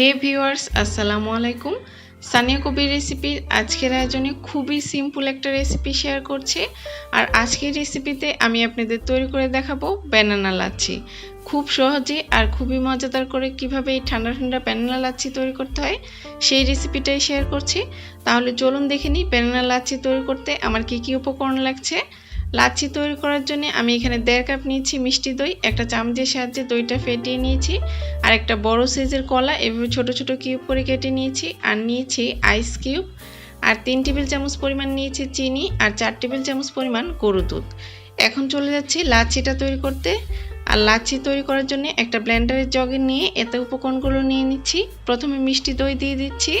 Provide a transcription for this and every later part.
হে viewers, আসসালামু আলাইকুম। সানিয়া কবির রেসিপির আজকের আয়োজনে খুবই সিম্পল একটা রেসিপি শেয়ার করছি। আর আজকের রেসিপিতে আমি আপনাদের তৈরি করে দেখাবো ব্যানানা লাচ্ছি। খুব সহজে আর খুবই মজাদার করে কীভাবে এই ঠান্ডা ঠান্ডা ব্যানানা লাচ্ছি তৈরি করতে হয়, সেই রেসিপিটাই শেয়ার করছি। তাহলে চলুন দেখে নিই ব্যানানা লাচ্ছি তৈরি করতে আমার কি কি উপকরণ লাগছে। লাচ্ছি তৈরি করার জন্য আমি এখানে দেড় কাপ নিয়েছি মিষ্টি দই, একটা চামচের সাহায্যে দইটা ফেটিয়ে নিয়েছি, আর একটা বড় সাইজের কলা, এভাবে ছোট ছোট কিউব করে কেটে নিয়েছি, আর নিয়েছি আইস কিউব, আর তিন টেবিল চামচ পরিমাণ নিয়েছি চিনি, আর চার টেবিল চামচ পরিমাণ গরু দুধ। এখন চলে যাচ্ছি লাচ্ছিটা তৈরি করতে, আর লাচ্ছি তৈরি করার জন্য একটা ব্লেন্ডারের জগে নিয়ে এতে উপকরণগুলো নিয়ে নিচ্ছি। প্রথমে মিষ্টি দই দিয়ে দিচ্ছি।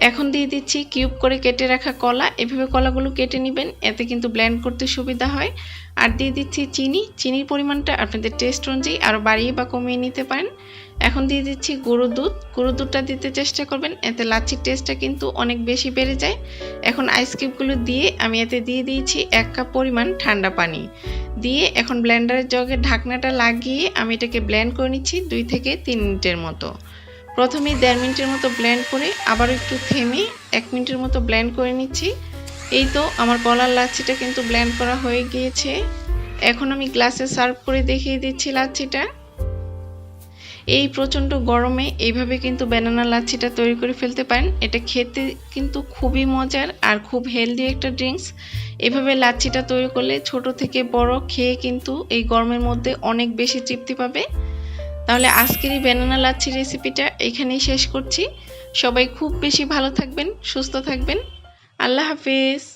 এখন দিয়ে দিচ্ছি কিউব করে কেটে রাখা কলা। এভাবে কলাগুলো কেটে নেবেন, এতে কিন্তু ব্লেন্ড করতে সুবিধা হয়। আর দিয়ে দিচ্ছি চিনি। চিনির পরিমাণটা আপনাদের টেস্ট অনুযায়ী আরও বাড়িয়ে বা কমিয়ে নিতে পারেন। এখন দিয়ে দিচ্ছি গরুর দুধ। গরুর দুধটা দিতে চেষ্টা করবেন, এতে লাচ্ছির টেস্টটা কিন্তু অনেক বেশি বেড়ে যায়। এখন আইস কিউবগুলো দিয়ে আমি এতে দিয়ে দিয়েছি এক কাপ পরিমাণ ঠান্ডা পানি। দিয়ে এখন ব্লেন্ডারের জগে ঢাকনাটা লাগিয়ে আমি এটাকে ব্লেন্ড করে নিচ্ছি দুই থেকে তিন মিনিটের মতো। প্রথমে দেড় মিনিটের মতো ব্লেন্ড করে আবার একটু থেমে এক মিনিটের মতো ব্লেন্ড করে নিচ্ছি। এই তো আমার কলার লাচ্ছিটা কিন্তু ব্লেন্ড করা হয়ে গিয়েছে। এখন আমি গ্লাসে সার্ভ করে দেখিয়ে দিচ্ছি লাচ্ছিটা। এই প্রচণ্ড গরমে এইভাবে কিন্তু ব্যানানা লাচ্ছিটা তৈরি করে ফেলতে পারেন। এটা খেতে কিন্তু খুবই মজার আর খুব হেলদি একটা ড্রিঙ্কস এভাবে লাচ্ছিটা তৈরি করলে ছোট থেকে বড় খেয়ে কিন্তু এই গরমের মধ্যে অনেক বেশি তৃপ্তি পাবে। তাহলে আজকের এই ব্যানানা লাচ্ছি রেসিপিটা এখানেই শেষ করছি। সবাই খুব বেশি ভালো থাকবেন, সুস্থ থাকবেন। আল্লাহ হাফিজ।